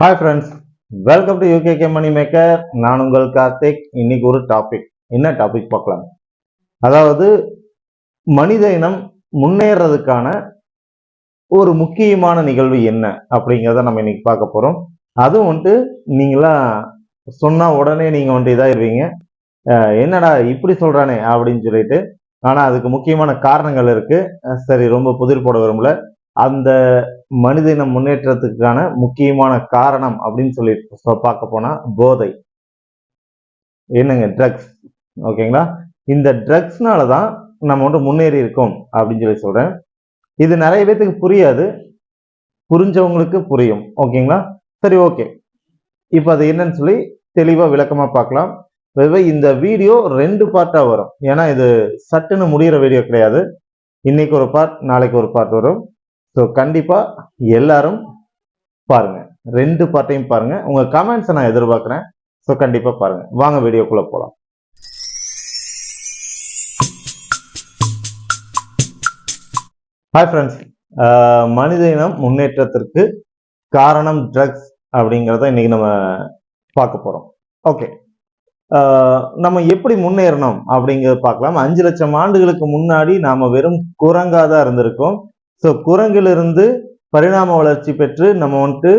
Hi friends welcome to UK K money maker நான் உங்கள் கார்த்திக். இன்னைக்கு ஒரு டாபிக் என்ன டாபிக் பார்க்கலாம்? அதாவது மனித இனம் முன்னேறதுக்கான ஒரு முக்கியமான நிகழ்வு என்ன அப்படிங்கிறத நம்ம இன்னைக்கு பார்க்க போகிறோம் அதுவும் வந்துட்டு நீங்களா சொன்னால் உடனே நீங்கள் வந்துட்டு இதாயிருவீங்க. என்னடா இப்படி சொல்கிறானே அப்படின்னு சொல்லிட்டு. ஆனால் அதுக்கு முக்கியமான காரணங்கள் இருக்குது சரி ரொம்ப புதிர் போட விரும்பல. அந்த மனித இனம் முன்னேற்றத்துக்கான முக்கியமான காரணம் அப்படின்னு சொல்லி பார்க்க போனா போதை. என்னங்க ட்ரக்ஸ் ஓகேங்களா? இந்த ட்ரக்ஸ்னால தான் நம்ம வந்து முன்னேறி இருக்கோம் அப்படின்னு சொல்லி சொல்றேன். இது நிறைய பேத்துக்கு புரியாது. புரிஞ்சவங்களுக்கு புரியும். ஓகேங்களா? சரி ஓகே. இப்போ அது என்னன்னு சொல்லி தெளிவாக விளக்கமாக பார்க்கலாம். இந்த வீடியோ ரெண்டு பார்ட்டாக வரும். ஏன்னா இது சட்டுன்னு முடியிற வீடியோ கிடையாது. இன்னைக்கு ஒரு பார்ட் நாளைக்கு ஒரு பார்ட் வரும். ஸோ கண்டிப்பா எல்லாரும் பாருங்க. ரெண்டு பார்ட்டையும் பாருங்க. உங்க கமெண்ட்ஸை நான் எதிர்பார்க்குறேன். ஸோ கண்டிப்பா பாருங்க. வாங்க வீடியோக்குள்ள போலாம். ஹாய் ஃப்ரெண்ட்ஸ் மனித இனம் முன்னேற்றத்திற்கு காரணம் ட்ரக்ஸ் அப்படிங்கிறத இன்னைக்கு நம்ம பார்க்க போறோம். ஓகே நம்ம எப்படி முன்னேறணும் அப்படிங்கிறத பார்க்கலாம். அஞ்சு லட்சம் ஆண்டுகளுக்கு முன்னாடி நாம வெறும் குரங்கா தான் இருந்திருக்கோம். ஸோ குரங்கிலிருந்து பரிணாம வளர்ச்சி பெற்று நம்ம வந்துட்டு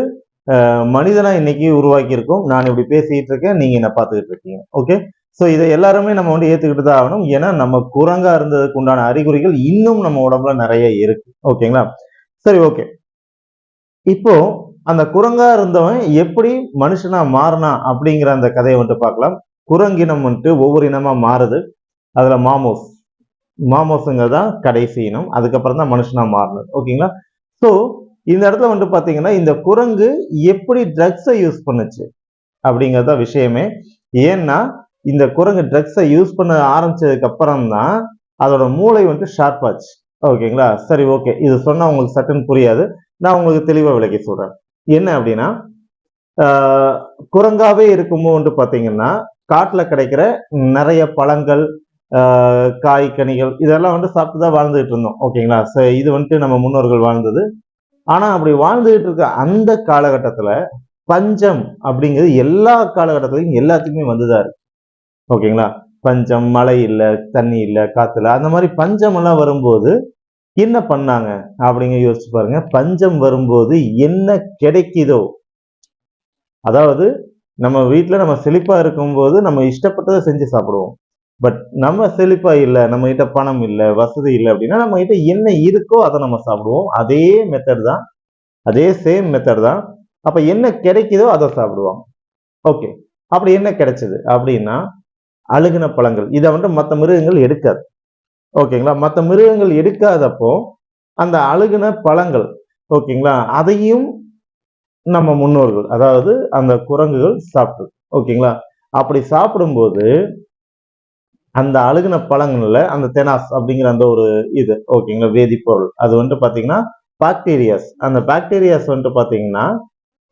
மனிதனாக இன்னைக்கு உருவாக்கியிருக்கோம். நான் இப்படி பேசிக்கிட்டு இருக்கேன் நீங்கள் என்ன பார்த்துக்கிட்டு இருக்கீங்க. ஓகே ஸோ இதை எல்லாருமே நம்ம வந்து ஏற்றுக்கிட்டு தான் ஆகணும். ஏன்னா நம்ம குரங்காக இருந்ததுக்கு உண்டான அறிகுறிகள் இன்னும் நம்ம உடம்புல நிறைய இருக்கு. ஓகேங்களா சரி ஓகே இப்போ அந்த குரங்கா இருந்தவன் எப்படி மனுஷனா மாறினா அப்படிங்கிற அந்த கதையை வந்துட்டு பார்க்கலாம். குரங்கினம் வந்துட்டு ஒவ்வொரு இனமா மாறுது. அதுல மாமோஸ். மாமோஸுங்கிறது தான் கடைசி இனம். அதுக்கப்புறம் தான் மனுஷனா மாறினது. ஓகேங்களா? ஸோ இந்த இடத்துல வந்துட்டு பார்த்தீங்கன்னா இந்த குரங்கு எப்படி ட்ரக்ஸை யூஸ் பண்ணுச்சு அப்படிங்கிறது தான் விஷயமே. ஏன்னா இந்த குரங்கு ட்ரக்ஸை யூஸ் பண்ண ஆரம்பிச்சதுக்கு அப்புறம் தான் அதோட மூளை வந்துட்டு ஷார்ப் ஆச்சு. ஓகேங்களா? சரி ஓகே இது சொன்னால் உங்களுக்கு சட்டுன்னு புரியாது. நான் உங்களுக்கு தெளிவாக விளக்கி சொல்கிறேன் என்ன அப்படின்னா குரங்காகவே குரங்காவே இருக்கும்போது வந்துட்டு பார்த்தீங்கன்னா காட்டில் கிடைக்கிற நிறைய பழங்கள் காய் கனிகள் இதெல்லாம் வந்து சாப்பிட்டு தான் வாழ்ந்துகிட்டு இருந்தோம். ஓகேங்களா? ச இது வந்துட்டு நம்ம முன்னோர்கள் வாழ்ந்தது. ஆனால் அப்படி வாழ்ந்துகிட்டு இருக்க அந்த காலகட்டத்தில் பஞ்சம் அப்படிங்கிறது எல்லா காலகட்டத்திலையும் எல்லாத்துக்குமே வந்துதான் இருக்கு. ஓகேங்களா? பஞ்சம் மழை இல்லை தண்ணி இல்லை காற்றுல அந்த மாதிரி பஞ்சம் எல்லாம் வரும்போது என்ன பண்ணாங்க? அப்படிங்க யோசிச்சு பாருங்க. பஞ்சம் வரும்போது என்ன கிடைக்குதோ? அதாவது நம்ம வீட்டில் நம்ம செழிப்பாக இருக்கும்போது நம்ம இஷ்டப்பட்டதை செஞ்சு சாப்பிடுவோம். பட் நம்ம செழிப்பா இல்லை நம்ம கிட்ட பணம் இல்லை வசதி இல்லை அப்படின்னா நம்ம கிட்ட என்ன இருக்கோ அதை நம்ம சாப்பிடுவோம். அதே மெத்தட் தான் அதே சேம் மெத்தட் தான். அப்போ என்ன கிடைக்குதோ அதை சாப்பிடுவோம். ஓகே அப்படி என்ன கிடைச்சது அப்படின்னா அழுகின பழங்கள். இதை வந்துட்டு மற்ற மிருகங்கள் எடுக்காது. ஓகேங்களா மற்ற மிருகங்கள் எடுக்காதப்போ அந்த அழுகின பழங்கள் ஓகேங்களா அதையும் நம்ம முன்னோர்கள் அதாவது அந்த குரங்குகள் சாப்பிட்டு ஓகேங்களா அப்படி சாப்பிடும்போது அந்த அழுகின பழங்கள்ல அந்த தெனாஸ் அப்படிங்கிற அந்த ஒரு இது ஓகேங்களா வேதிப்பொருள். அது வந்துட்டு பார்த்தீங்கன்னா பாக்டீரியாஸ் அந்த பாக்டீரியாஸ் வந்துட்டு பார்த்தீங்கன்னா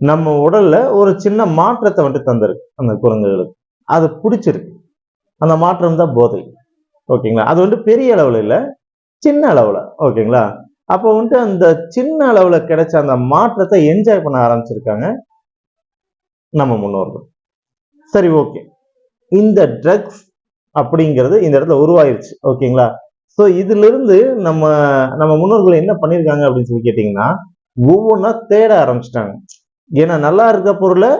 நம்ம உடல்ல ஒரு சின்ன மாற்றத்தை வந்துட்டு தந்திருக்கு அந்த குரங்குகளுக்கு. அது பிடிச்சிருக்கு. அந்த மாற்றம் தான் போதை. ஓகேங்களா அது வந்துட்டு பெரிய அளவில் இல்லை சின்ன அளவில் ஓகேங்களா. அப்போ வந்துட்டு அந்த சின்ன அளவில் கிடைச்ச அந்த மாற்றத்தை என்ஜாய் பண்ண ஆரம்பிச்சிருக்காங்க நம்ம முன்னோர்கள். சரி ஓகே. இந்த ட்ரக்ஸ் அப்படிங்கிறது இந்த இடத்துல உருவாயிருச்சு. ஓகேங்களா? ஸோ இதுல இருந்து நம்ம நம்ம முன்னோர்கள் என்ன பண்ணியிருக்காங்க அப்படின்னு சொல்லி கேட்டிங்கன்னா ஒவ்வொன்றா தேட ஆரம்பிச்சிட்டாங்க. ஏன்னா நல்லா இருக்க பொருளை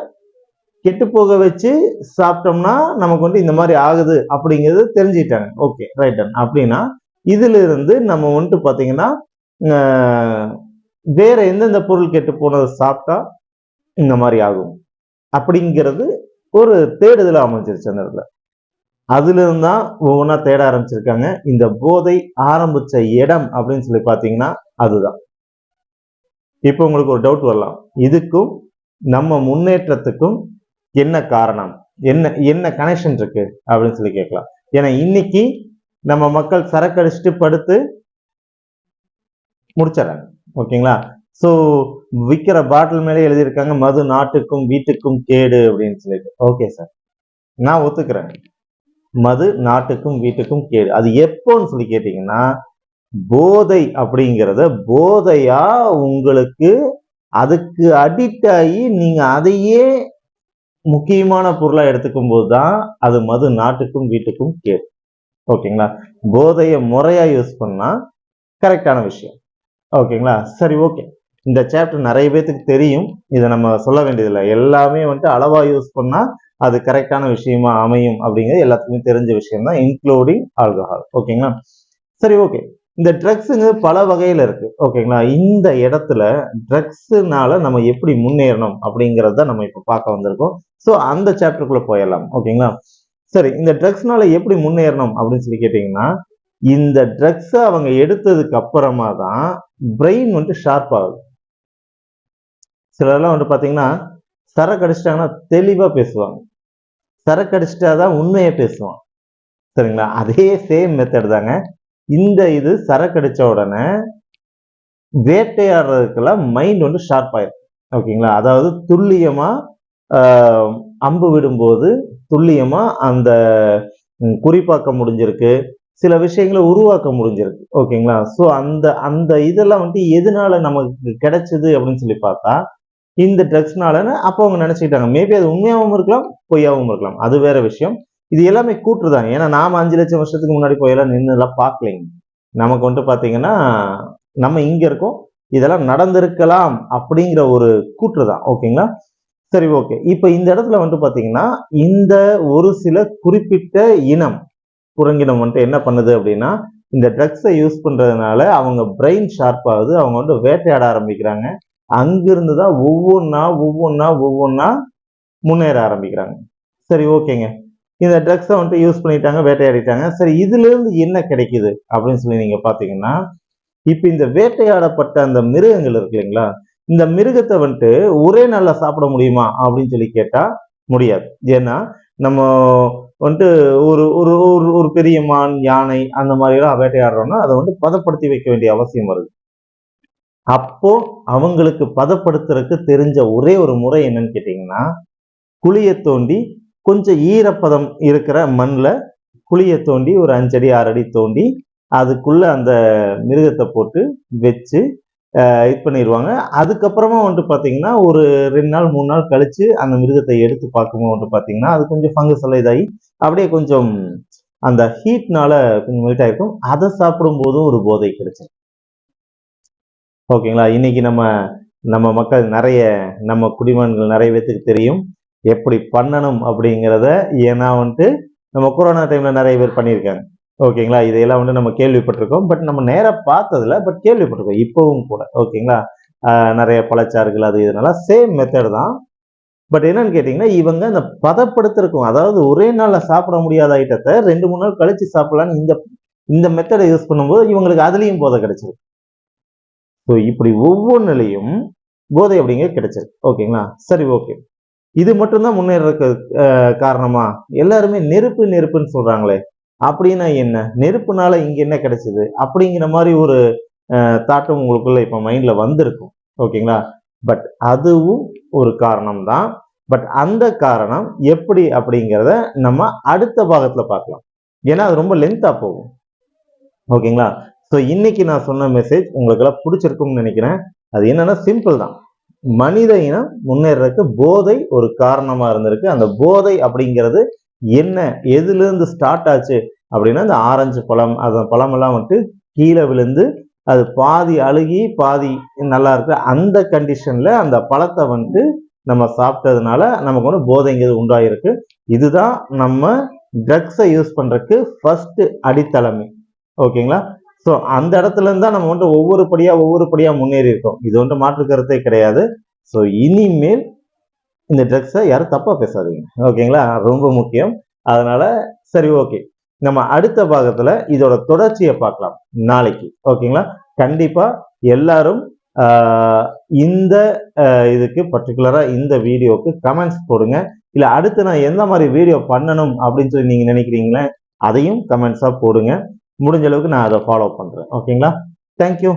கெட்டு போக வச்சு சாப்பிட்டோம்னா நமக்கு வந்து இந்த மாதிரி ஆகுது அப்படிங்கிறது தெரிஞ்சுக்கிட்டாங்க. ஓகே ரைட் அப்படின்னா இதுல இருந்து நம்ம வந்துட்டு பார்த்தீங்கன்னா வேற எந்தெந்த பொருள் கெட்டு போனதை சாப்பிட்டா இந்த மாதிரி ஆகும். அப்படிங்கிறது ஒரு தேடுதல் அமைஞ்சிருச்சு அந்த இடத்துல. அதுலேருந்து தான் ஒவ்வொன்றா தேட ஆரம்பிச்சிருக்காங்க. இந்த போதை ஆரம்பிச்ச இடம் அப்படின்னு சொல்லி பார்த்தீங்கன்னா அதுதான். இப்போ உங்களுக்கு ஒரு டவுட் வரலாம். இதுக்கும் நம்ம முன்னேற்றத்துக்கும் என்ன காரணம்? என்ன என்ன கனெக்ஷன் இருக்கு? அப்படின்னு சொல்லி கேட்கலாம். ஏன்னா இன்னைக்கு நம்ம மக்கள் சரக்கு அடிச்சுட்டு படுத்து முடிச்சிடறாங்க. ஓகேங்களா? ஸோ விற்கிற பாட்டில் மேலே எழுதியிருக்காங்க மது நாட்டுக்கும் வீட்டுக்கும் கேடு அப்படின்னு சொல்லிட்டு. Okay sir. நான் ஒத்துக்கிறேன். மது நாட்டுக்கும் வீட்டுக்கும் கேடு. அது எப்போன்னு சொல்லி கேட்டீங்கன்னா போதை அப்படிங்கிறத போதையா உங்களுக்கு அதுக்கு அடிக்ட் ஆகி நீங்க அதையே முக்கியமான பொருளா எடுத்துக்கும் போது தான் அது மது நாட்டுக்கும் வீட்டுக்கும் கேடு. ஓகேங்களா? போதையை முறையா யூஸ் பண்ணா கரெக்டான விஷயம். ஓகேங்களா? சரி ஓகே இந்த சாப்டர் நிறைய பேர்த்துக்கு தெரியும். இதை நம்ம சொல்ல வேண்டியதில்லை. எல்லாமே வந்துட்டு அளவாக யூஸ் பண்ணால் அது கரெக்டான விஷயமா அமையும் அப்படிங்கிறது எல்லாத்துக்குமே தெரிஞ்ச விஷயம் தான் இன்க்ளூடிங் ஆல்கஹால் ஓகேங்களா சரி ஓகே இந்த ட்ரக்ஸுங்க பல வகையில் இருக்கு. ஓகேங்களா இந்த இடத்துல ட்ரக்ஸுனால நம்ம எப்படி முன்னேறணும் அப்படிங்கிறத நம்ம இப்போ பார்க்க வந்திருக்கோம். ஸோ அந்த சாப்டருக்குள்ள போயிடலாம். ஓகேங்களா சரி இந்த ட்ரக்ஸ்னால எப்படி முன்னேறணும் அப்படின்னு சொல்லி கேட்டிங்கன்னா இந்த ட்ரக்ஸை அவங்க எடுத்ததுக்கு அப்புறமா தான் பிரெயின் வந்துட்டு ஷார்ப் ஆகுது. சிலர்லாம் வந்து பார்த்தீங்கன்னா சரக்கு அடிச்சிட்டாங்கன்னா தெளிவா பேசுவாங்க. சரக்கு அடிச்சிட்டாதான் உண்மையை பேசுவான் சரிங்களா? அதே சேம் மெத்தட் தாங்க. இந்த இது சரக்கடிச்ச உடனே வேட்டையாடுறதுக்கெல்லாம் மைண்ட் வந்து ஷார்ப் ஆயிடும் ஓகேங்களா? அதாவது துல்லியமாக அம்பு விடும்போது துல்லியமாக அந்த குறிப்பாக்க முடிஞ்சிருக்கு. சில விஷயங்களை உருவாக்க முடிஞ்சிருக்கு. ஓகேங்களா? ஸோ அந்த அந்த இதெல்லாம் வந்துட்டு எதனால நமக்கு கிடைச்சது அப்படின்னு சொல்லி பார்த்தா இந்த ட்ரக்ஸ்னாலன்னு அப்போ அவங்க நினச்சிக்கிட்டாங்க. மேபி அது உண்மையாகவும் இருக்கலாம் பொய்யாகவும் இருக்கலாம். அது வேற விஷயம். இது எல்லாமே கூற்றுதான் ஏன்னா நாம அஞ்சு லட்சம் வருஷத்துக்கு முன்னாடி போயெல்லாம் நின்று எல்லாம் பார்க்கலைங்க. நமக்கு வந்துட்டு பார்த்தீங்கன்னா நம்ம இங்கே இருக்கோம். இதெல்லாம் நடந்திருக்கலாம் அப்படிங்கிற ஒரு கூற்று தான். ஓகேங்களா சரி ஓகே இப்போ இந்த இடத்துல வந்துட்டு பார்த்தீங்கன்னா இந்த ஒரு சில குறிப்பிட்ட இனம் குரங்கினம் வந்துட்டு என்ன பண்ணுது அப்படின்னா இந்த ட்ரக்ஸை யூஸ் பண்ணுறதுனால அவங்க பிரெயின் ஷார்ப் ஆகுது. அவங்க வந்துட்டு வேட்டையாட ஆரம்பிக்கிறாங்க. அங்கிருந்து தான் ஒவ்வொன்றா ஒவ்வொன்றா ஒவ்வொன்றா முன்னேற ஆரம்பிக்கிறாங்க. சரி ஓகேங்க. இந்த ட்ரக்ஸை வந்துட்டு யூஸ் பண்ணிட்டாங்க வேட்டையாடிட்டாங்க. சரி இதுலேருந்து என்ன கிடைக்குது அப்படின்னு சொல்லி நீங்கள் பார்த்தீங்கன்னா இப்போ இந்த வேட்டையாடப்பட்ட அந்த மிருகங்கள் இருக்கு இல்லைங்களா? இந்த மிருகத்தை வந்துட்டு ஒரே நாளில் சாப்பிட முடியுமா அப்படின்னு சொல்லி கேட்டால் முடியாது. ஏன்னா நம்ம வந்துட்டு ஒரு ஒரு ஒரு ஒரு பெரிய மான் யானை அந்த மாதிரிலாம் வேட்டையாடுறோன்னா வேட்டையாடுறோம்னா அதை வந்து பதப்படுத்தி வைக்க வேண்டிய அவசியம் வருது. அப்போ அவங்களுக்கு பதப்படுத்துறதுக்கு தெரிஞ்ச ஒரே ஒரு முறை என்னன்னு கேட்டீங்கன்னா குழியை தோண்டி கொஞ்சம் ஈரப்பதம் இருக்கிற மண்ணில் குழியை தோண்டி ஒரு அஞ்சடி ஆறடி தோண்டி அதுக்குள்ள அந்த மிருகத்தை போட்டு வச்சு இது பண்ணிடுவாங்க அதுக்கப்புறமா வந்துட்டு பார்த்தீங்கன்னா ஒரு ரெண்டு நாள் மூணு நாள் கழிச்சு அந்த மிருகத்தை எடுத்து பார்க்கும்போது வந்துட்டு பார்த்தீங்கன்னா அது கொஞ்சம் ஃபங்கஸ் எல்லாம் இதாகி அப்படியே கொஞ்சம் அந்த ஹீட்னால கொஞ்சம் மெல்ட் அதை சாப்பிடும்போதும் ஒரு போதை கிடைச்சிருக்கு ஓகேங்களா? இன்னைக்கு நம்ம நம்ம மக்கள் நிறைய நம்ம குடிமகன்கள் நிறைய பேத்துக்கு தெரியும். எப்படி பண்ணணும் அப்படிங்கிறத ஏன்னா வந்துட்டு நம்ம கொரோனா டைமில் நிறைய பேர் பண்ணியிருக்காங்க. ஓகேங்களா? இதையெல்லாம் வந்து நம்ம கேள்விப்பட்டிருக்கோம். பட் நம்ம நேராக பார்த்ததில்ல பட் கேள்விப்பட்டிருக்கோம். இப்போவும் கூட. ஓகேங்களா? நிறைய பழச்சாறுகள் அது இதனால சேம் மெத்தட் தான். பட் என்னன்னு கேட்டிங்கன்னா இவங்க இந்த பதப்படுத்திருக்கும். அதாவது ஒரே நாளில் சாப்பிட முடியாத ஐட்டத்தை ரெண்டு மூணு நாள் கழித்து சாப்பிடலான்னு இந்த இந்த மெத்தடை யூஸ் பண்ணும்போது இவங்களுக்கு அதுலேயும் போதை கிடைச்சிருக்கு. ஸோ இப்படி ஒவ்வொன்றிலையும் போதை அப்படிங்கிறது கிடைச்சிருக்கு. ஓகேங்களா? சரி ஓகே. இது மட்டும்தான் முன்னேறதுக்கு காரணமா? எல்லாருமே நெருப்பு நெருப்புன்னு சொல்றாங்களே. அப்படின்னா என்ன? நெருப்புனால இங்க என்ன கிடைச்சது? அப்படிங்கிற மாதிரி ஒரு தாட்டம் உங்களுக்குள்ள இப்ப மைண்ட்ல வந்திருக்கும். ஓகேங்களா? பட் அதுவும் ஒரு காரணம் தான் பட் அந்த காரணம் எப்படி அப்படிங்கிறத நம்ம அடுத்த பாகத்துல பார்க்கலாம். ஏன்னா அது ரொம்ப லென்த்தா போகும். ஓகேங்களா? ஸோ இன்னைக்கு நான் சொன்ன மெசேஜ் உங்களுக்கெல்லாம் பிடிச்சிருக்கும்னு நினைக்கிறேன். அது என்னன்னா சிம்பிள் தான். மனித இனம் முன்னேறதுக்கு போதை ஒரு காரணமா இருந்திருக்கு. அந்த போதை அப்படிங்கிறது என்ன எதுலேருந்து ஸ்டார்ட் ஆச்சு அப்படின்னா இந்த ஆரஞ்சு பழம் அந்த பழமெல்லாம் வந்துட்டு கீழே விழுந்து அது பாதி அழுகி பாதி நல்லா இருக்கு அந்த கண்டிஷன்ல அந்த பழத்தை வந்துட்டு நம்ம சாப்பிட்டதுனால நமக்கு வந்து போதைங்கிறது உண்டாயிருக்கு. இதுதான் நம்ம ட்ரக்ஸை யூஸ் பண்ணுறதுக்கு ஃபஸ்ட்டு அடித்தளமே. ஓகேங்களா ஸோ அந்த இடத்துல இருந்து தான் நம்ம வந்துட்டு ஒவ்வொரு படியா ஒவ்வொரு படியா முன்னேறி இருக்கோம் இது வந்துட்டு மாற்று கருத்தே கிடையாது. ஸோ இனிமேல் இந்த ட்ரக்ஸை யாரும் தப்பா பேசாதீங்க. ஓகேங்களா? ரொம்ப முக்கியம். அதனால சரி ஓகே. நம்ம அடுத்த பாகத்துல இதோட தொடர்ச்சியை பார்க்கலாம். நாளைக்கு. ஓகேங்களா? கண்டிப்பா எல்லாரும் இந்த இதுக்கு பர்டிகுலரா இந்த வீடியோக்கு கமெண்ட்ஸ் போடுங்க. இல்ல அடுத்து நான் எந்த மாதிரி வீடியோ பண்ணணும் அப்படின்னு சொல்லி நீங்க நினைக்கிறீங்களே அதையும் கமெண்ட்ஸா போடுங்க. முடிஞ்ச அளவுக்கு நான் அதை ஃபாலோ பண்றேன். ஓகேங்களா தேங்க்யூ